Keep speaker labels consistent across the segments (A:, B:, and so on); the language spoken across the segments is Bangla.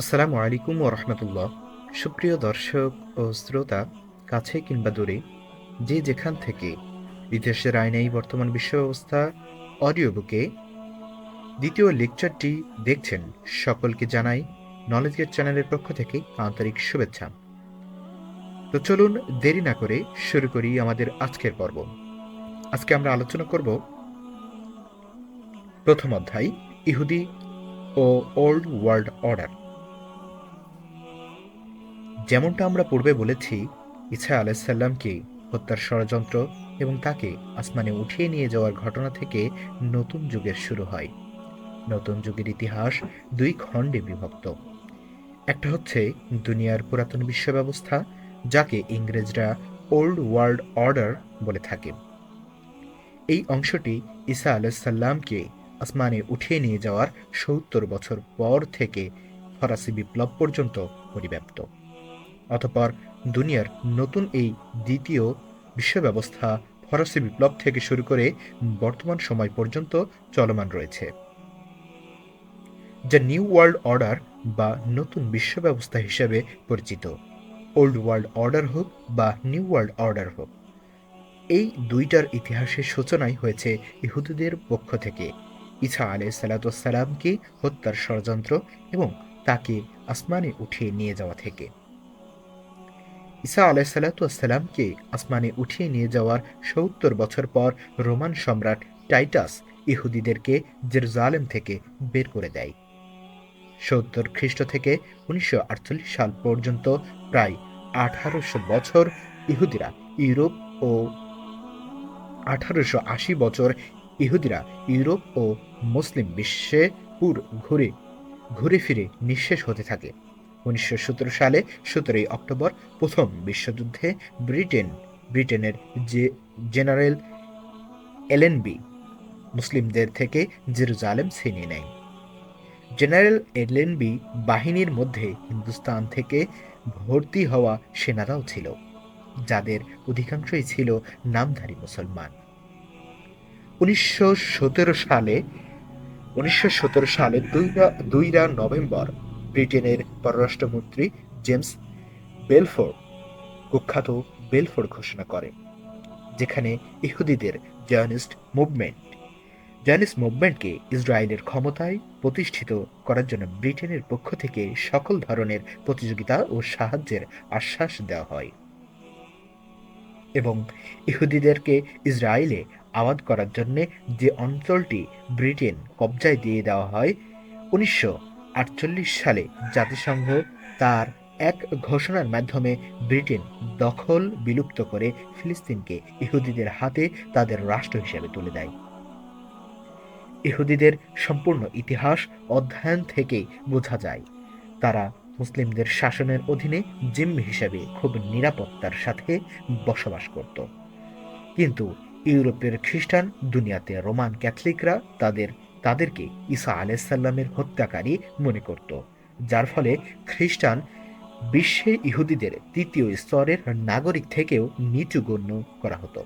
A: আসসালামু আলাইকুম রহমতুল্লাহ। সুপ্রিয় দর্শক ও শ্রোতা, কাছে কিংবা দূরে, যে যেখান থেকে ইতিহাসের আইনেই বর্তমান বিশ্ব ব্যবস্থা অডিও বুকে দ্বিতীয় লেকচারটি দেখছেন, সকলকে জানাই নলেজ গেট চ্যানেলের পক্ষ থেকে আন্তরিক শুভেচ্ছা। তো চলুন দেরি না করে শুরু করি আমাদের আজকের পর্ব। আজকে আমরা আলোচনা করব প্রথম অধ্যায়, ইহুদি ও ওল্ড ওয়ার্ল্ড অর্ডার যেমনটা আমরা পূর্বে বলেছি ইছা আলাইসাল্লামকে হত্যার ষড়যন্ত্র এবং তাকে আসমানে উঠিয়ে নিয়ে যাওয়ার ঘটনা থেকে নতুন যুগের শুরু হয়। নতুন যুগের ইতিহাস দুই খণ্ডে বিভক্ত। একটা হচ্ছে দুনিয়ার পুরাতন বিশ্ব ব্যবস্থা যাকে ইংরেজরা ওল্ড ওয়ার্ল্ড অর্ডার বলে থাকে। এই অংশটি ঈসা আলাইসাল্লামকে আসমানে উঠিয়ে নিয়ে যাওয়ার সত্তর বছর পর থেকে ফরাসি বিপ্লব পর্যন্ত পরিব্যাপ্ত। অতপর দুনিয়ার নতুন এই দ্বিতীয় বিশ্ব ব্যবস্থা ফরাসি বিপ্লব থেকে শুরু করে বর্তমান সময় পর্যন্ত চলমান রয়েছে। যা নিউ ওয়ার্ল্ড অর্ডার বা নতুন বিশ্ব ব্যবস্থা হিসেবে পরিচিত। ওল্ড ওয়ার্ল্ড অর্ডার হোক বা নিউ ওয়ার্ল্ড অর্ডার হোক, এই দুইটার ইতিহাসের সূচনাই হয়েছে ইহুদিদের পক্ষ থেকে। ইসা আলাই সালাতামকে হত্যার ষড়যন্ত্র এবং তাকে আসমানে উঠিয়ে নিয়ে যাওয়া থেকে। ইসা আলাই সালাতামকে আসমানে উঠিয়ে নিয়ে যাওয়ার সত্তর বছর পর রোমান সম্রাট টাইটাস ইহুদিদেরকে জেরুজালেম থেকে বের করে দেয়। সত্তর খ্রিস্ট থেকে উনিশশো আটচল্লিশ সাল পর্যন্ত প্রায় আঠারোশো বছর ইহুদিরা ইউরোপ ও আঠারোশো আশি বছর ইহুদিরা ইউরোপ ও মুসলিম বিশ্বে পুর ঘুরে ঘুরে ফিরে নিঃশেষ হতে থাকে। উনিশশো সতেরো সালে সতেরোই অক্টোবর প্রথম বিশ্বযুদ্ধে ব্রিটেন, ব্রিটেনের যে জেনারেল এলেনবি মুসলিমদের থেকে জেরুজালেম ছিনিয়ে নেয়। জেনারেল এলেনবি বাহিনীর মধ্যে হিন্দুস্তান থেকে ভর্তি হওয়া সেনারাও ছিল, যাদের অধিকাংশই ছিল নামধারী মুসলমান। উনিশশো সতেরো সালে, উনিশশো সতেরো সালে দুইরা নভেম্বর ব্রিটেনের পররাষ্ট্রমন্ত্রী জেমস বেলফোর্ড কুখ্যাত বেলফোর্ড ঘোষণা করে যেখানে ইহুদিদের জার্নিস্ট মুভমেন্ট। জার্নিস্ট মুভমেন্টকে ইসরায়েলের ক্ষমতায় প্রতিষ্ঠিত করার জন্য ব্রিটেনের পক্ষ থেকে সকল ধরনের প্রতিযোগিতা ও সাহায্যের আশ্বাস দেওয়া হয় এবং ইহুদিদেরকে ইসরায়েলে আবাদ করার জন্যে যে অঞ্চলটি ব্রিটেন কবজায় দিয়ে দেওয়া হয়, উনিশশো সালে জাতিসংঘ তার এক ঘোষণার মাধ্যমে ব্রিটেন দখল বিলুপ্ত করে ফিলিস্তিনকে ইহুদিদের হাতে তাদের রাষ্ট্র হিসেবে তুলে দেয়। ইহুদিদের সম্পূর্ণ ইতিহাস অধ্যয়ন থেকেই বোঝা যায়, তারা মুসলিমদের শাসনের অধীনে জিম্মি হিসেবে খুব নিরাপত্তার সাথে বসবাস করত। কিন্তু ইউরোপের খ্রিস্টান দুনিয়াতে রোমান ক্যাথলিকরা তাদের তাদেরকে ঈসা আলাইসাল্লামের হত্যাকারী মনে করত, যার ফলে খ্রিস্টান বিশ্বে ইহুদিদের তৃতীয় স্তরের নাগরিক থেকেও নিচু গণ্য করা হতো।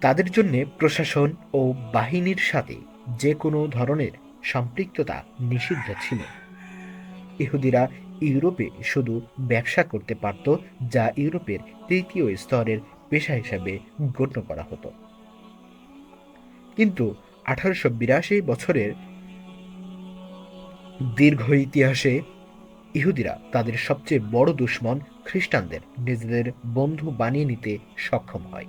A: তাদের জন্য প্রশাসন ও বাহিনীর সাথে যে কোনো ধরনের সম্পৃক্ততা নিষিদ্ধ ছিল। ইহুদিরা ইউরোপে শুধু ব্যবসা করতে পারত, যা ইউরোপের তৃতীয় স্তরের পেশা হিসাবে গণ্য করা হতো। কিন্তু আঠারোশো বিরাশি বছরের দীর্ঘ ইতিহাসে ইহুদিরা তাদের সবচেয়ে বড় দুশ্মন খ্রিস্টানদের নিজেদের বন্ধু বানিয়ে নিতে সক্ষম হয়।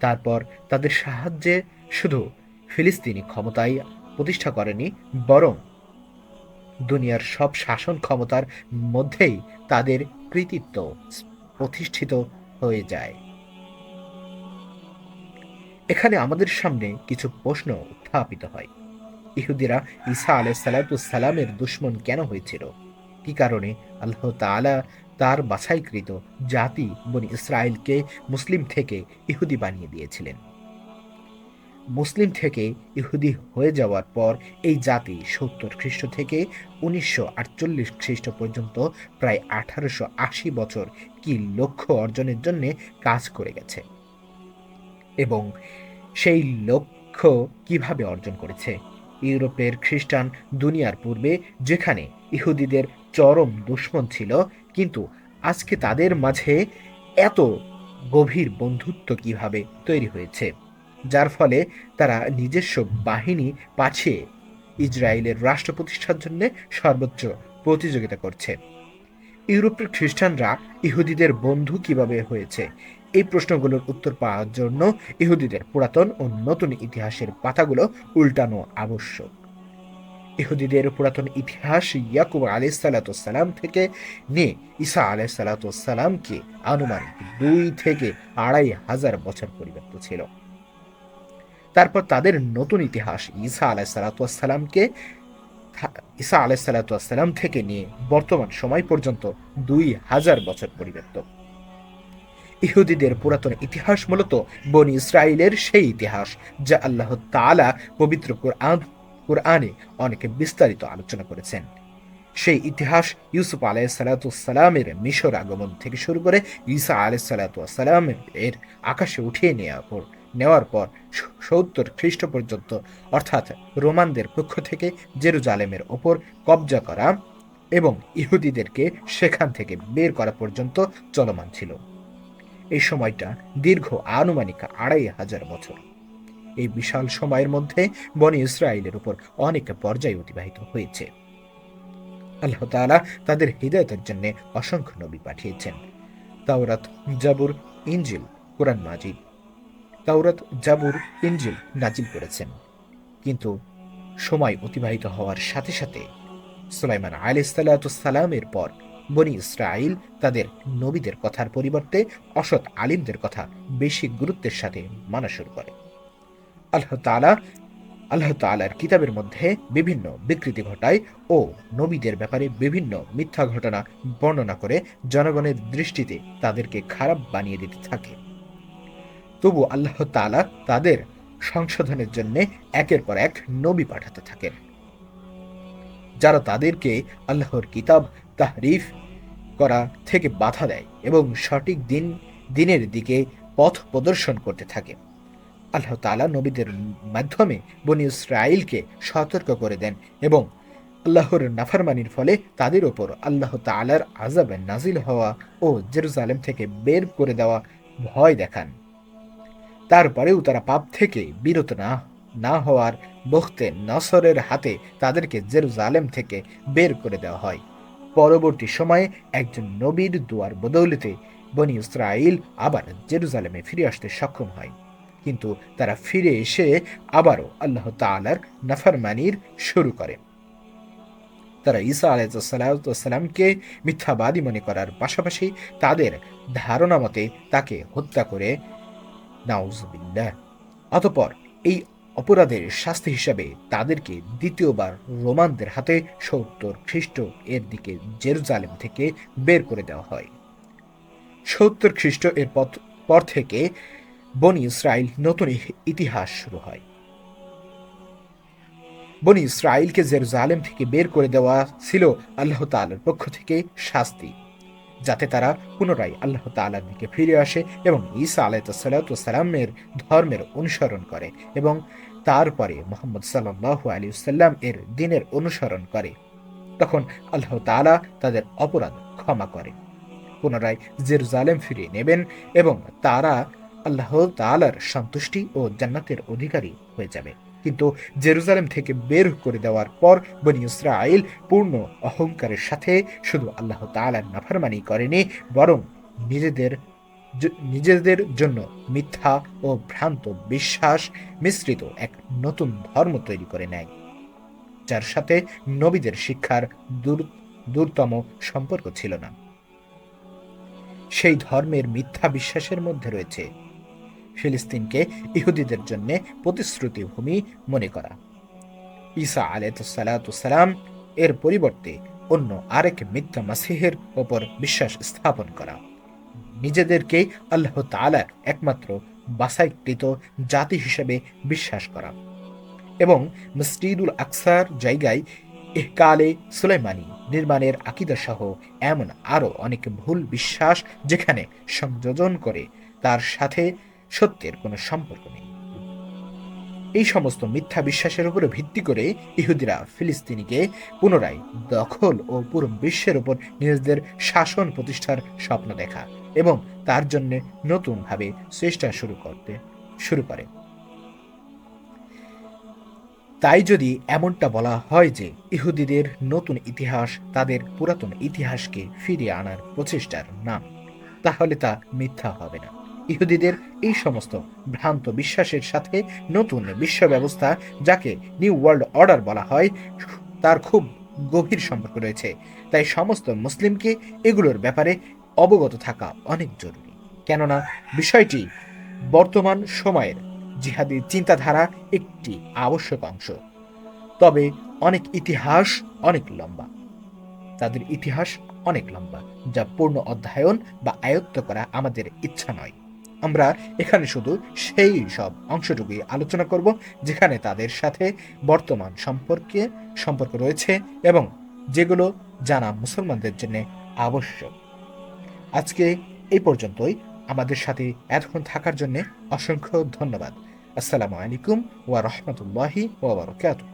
A: তারপর তাদের সাহায্যে শুধু ফিলিস্তিনি ক্ষমতায় প্রতিষ্ঠা করেনি, বরং দুনিয়ার সব শাসন ক্ষমতার মধ্যেই তাদের কৃতিত্ব প্রতিষ্ঠিত হয়ে যায়। এখানে আমাদের সামনে কিছু প্রশ্ন উত্থাপিত হয়। ইহুদিরা ঈসা আলহ সালামের দুশ্মন কেন হয়েছিল? কি কারণে? আল্লাহ তালা তার বাছাইকৃত জাতি বনি ইসরায়েলকে মুসলিম থেকে ইহুদি বানিয়ে দিয়েছিলেন। মুসলিম থেকে ইহুদি হয়ে যাওয়ার পর এই জাতি সত্তর খ্রিস্ট থেকে উনিশশো আটচল্লিশ খ্রিস্ট পর্যন্ত প্রায় আঠারোশো আশি বছর কি লক্ষ্য অর্জনের জন্য কাজ করে গেছে। এবং সেই লক্ষ্য কীভাবে অর্জন করেছে? ইউরোপের খ্রিস্টান দুনিয়ার পূর্বে যেখানে ইহুদিদের চরম দুশ্মন ছিল, কিন্তু আজকে তাদের মাঝে এত গভীর বন্ধুত্ব কীভাবে তৈরি হয়েছে? যার ফলে তারা নিজস্ব বাহিনী পাঠিয়ে ইসরায়েলের রাষ্ট্র প্রতিষ্ঠার জন্য সর্বোচ্চ প্রতিযোগিতা করছে। ইউরোপের খ্রিস্টানরা ইহুদিদের বন্ধু কীভাবে হয়েছে? এই প্রশ্নগুলোর উত্তর পাওয়ার জন্য ইহুদিদের পুরাতন ও নতুন ইতিহাসের পাতাগুলো উল্টানো আবশ্যক। ইহুদিদের পুরাতন ইতিহাস ইয়াকুব আলাইসালাতাম থেকে নিয়ে ঈসা আলাইসালাতামকে আনুমানিক দুই থেকে আড়াই হাজার বছর পরিবর্তিত ছিল। তারপর তাদের নতুন ইতিহাস ঈসা আলাইসালাতামকে ঈসা আলাইসালাতাম থেকে নিয়ে বর্তমান সময় পর্যন্ত দুই হাজার বছর পরিবর্তন ইহুদিদের পুরাতন ইতিহাস মূলত বনি ইসরায়েলের সেই ইতিহাস, যা আল্লাহ তালা পবিত্র কোরআন, কোরআনে অনেকে বিস্তারিত আলোচনা করেছেন। সেই ইতিহাস ইউসুফ আলাহ সালাতামের মিশর আগমন থেকে শুরু করে ঈসা আলাহ এর আকাশে উঠিয়ে নেওয়ার পর নেওয়ার পর সত্তর খ্রিস্ট পর্যন্ত অর্থাৎ রোমানদের পক্ষ থেকে জেরুজালেমের ওপর কবজা করা এবং ইহুদিদেরকে সেখান থেকে বের করা পর্যন্ত চলমান ছিল। এই সময়টা দীর্ঘ আনুমানিক আড়াই হাজার বছর। এই বিশাল সময়ের মধ্যে বনি ইসরায়েলের উপর অনেক পর্যায় অতিবাহিত হয়েছে। আল্লাহ তালা তাদের হৃদয়তের জন্য অসংখ্য নবী পাঠিয়েছেন। তাওরাত, জাবুর ইঞ্জিল কোরআন মাজিদ তাওরাত জাবুর ইঞ্জিল নাজিল করেছেন। কিন্তু সময় অতিবাহিত হওয়ার সাথে সাথে সুলাইমান আলাইসাল্লামের পর বনি ইসরায়েল তাদের নবীদের কথার পরিবর্তে অসৎ আলিমদের কথা বেশি গুরুত্বের সাথে মানা শুরু করে। আল্লাহ তালা আল্লাহ তালার কিতাবের মধ্যে বিভিন্ন বিকৃতি ঘটায় ও নবীদের ব্যাপারে বিভিন্ন মিথ্যা ঘটনা বর্ণনা করে জনগণের দৃষ্টিতে তাদেরকে খারাপ বানিয়ে দিতে থাকে। তবু আল্লাহ তালা তাদের সংশোধনের জন্য একের পর এক নবী পাঠাতে থাকেন। যারা তাদেরকে আল্লাহর কিতাব, তাহরিফ করা থেকে বাধা দেয় এবং সঠিক দিন, দিনের দিকে পথ প্রদর্শন করতে থাকে। আল্লাহ তালা নবীদের মাধ্যমে বনি ইসরায়েলকে সতর্ক করে দেন এবং আল্লাহর নাফারমানির ফলে তাদের ওপর আল্লাহ তালার আজাবে নাজিল হওয়া ও জেরুজালেম থেকে বের করে দেওয়া ভয় দেখান। তারপরেও তারা পাপ থেকে বিরত না না হওয়ার বখতে নসরের হাতে তাদেরকে জেরুজালেম থেকে বের করে দেওয়া হয়। পরবর্তী সময়ে একজন নবীর দুয়ার বদৌলতে বনি ইসরাইল আবার জেরুজালেমে ফিরে আসতে সক্ষম হয়। কিন্তু তারা ফিরে এসে আবারও আল্লাহ তালার নাফারমানির শুরু করে। তারা ঈসা আলাইসাল্লামকে মিথ্যাবাদী মনে করার পাশাপাশি তাদের ধারণা মতে তাকে হত্যা করে অতপর এই অপরাধের শাস্তি হিসাবে তাদেরকে দ্বিতীয়বার রোমানদের হাতে সত্তর খ্রিস্ট এর দিকে জেরুজালেম থেকে বের করে দেওয়া হয়। সত্তর খ্রিস্ট এর পর থেকে বনি ইসরায়েল নতুন ইতিহাস শুরু হয়। বনি ইসরায়েলকে জেরুজালেম থেকে বের করে দেওয়া ছিল আল্লাহ তালার পক্ষ থেকে শাস্তি। যাতে তারা পুনরায় আল্লাহ তালার দিকে ফিরে আসে এবং ঈসা আলাইসালামের ধর্মের অনুসরণ করে এবং তারপরে মোহাম্মদ সাল্লাহ আলী সাল্লাম এর দিনের অনুসরণ করে। তখন আল্লাহ তালা তাদের অপরাধ ক্ষমা করে পুনরায় জেরুজালেম ফিরিয়ে নেবেন এবং তারা আল্লাহ তালার সন্তুষ্টি ও জান্নাতের অধিকারী হয়ে যাবে। কিন্তু জেরুজালেম থেকে বের করে দেওয়ার পর বনি ইসরায়েল পূর্ণ অহংকারের সাথে শুধু আল্লাহ তালার নাফারমানি করেনি, বরং নিজেদের নিজেদের জন্য মিথ্যা ও ভ্রান্ত বিশ্বাস মিশ্রিত এক নতুন ধর্ম তৈরি করে নেয়, যার সাথে নবীদের শিক্ষার দূর, দূরতম সম্পর্ক ছিল না। সেই ধর্মের মিথ্যা বিশ্বাসের মধ্যে রয়েছে ফিলিস্তিনকে ইহুদিদের জন্য প্রতিশ্রুতি ভূমি মনে করা। ঈসা আলাইসালাম এর পরিবর্তে অন্য আরেক মিথ্যা মাসিহের ওপর বিশ্বাস স্থাপন করা। নিজেদেরকে আল্লাহ তালার একমাত্র বাসাইকৃত জাতি হিসেবে বিশ্বাস করা এবং মসজিদুল আকসার জায়গায় এহকালে সুলাইমানি নির্মাণের আকিদা সহ এমন আরও অনেক ভুল বিশ্বাস যেখানে সংযোজন করে, তার সাথে সত্যের কোনো সম্পর্ক নেই। এই সমস্ত মিথ্যা বিশ্বাসের উপরে ভিত্তি করে ইহুদিরা ফিলিস্তিনিকে পুনরায় দখল ও পুরো বিশ্বের উপর নিজেদের শাসন প্রতিষ্ঠার স্বপ্ন দেখা এবং তার জন্য নতুনভাবে চেষ্টা শুরু করতে শুরু করে। তাই যদি এমনটা বলা হয় যে ইহুদিদের নতুন ইতিহাস তাদের পুরাতন ইতিহাসকে ফিরিয়ে আনার প্রচেষ্টার নাম, তাহলে তা মিথ্যা হবে না। ইহুদিদের এই সমস্ত ভ্রান্ত বিশ্বাসের সাথে নতুন বিশ্ব ব্যবস্থা যাকে নিউ ওয়ার্ল্ড অর্ডার বলা হয়, তার খুব গভীর সম্পর্ক রয়েছে। তাই সমস্ত মুসলিমকে এগুলোর ব্যাপারে অবগত থাকা অনেক জরুরি। কেননা বিষয়টি বর্তমান সময়ের জিহাদি চিন্তাধারা একটি আবশ্যক অংশ। তবে অনেক ইতিহাস অনেক লম্বা। তাদের ইতিহাস অনেক লম্বা, যা পূর্ণ অধ্যয়ন বা আয়ত্ত করা আমাদের ইচ্ছা নয়। আমরা এখানে শুধু সেই সব অংশটুকুই আলোচনা করব, যেখানে তাদের সাথে বর্তমান সম্পর্কে সম্পর্ক রয়েছে এবং যেগুলো জানা মুসলমানদের জন্য আবশ্যক। আজকে এই পর্যন্তই। আমাদের সাথে এতক্ষণ থাকার জন্য অসংখ্য ধন্যবাদ। আসসালামু আলাইকুম ওয়া রহমতুল্লাহি ওয়া বারাকাতুহু।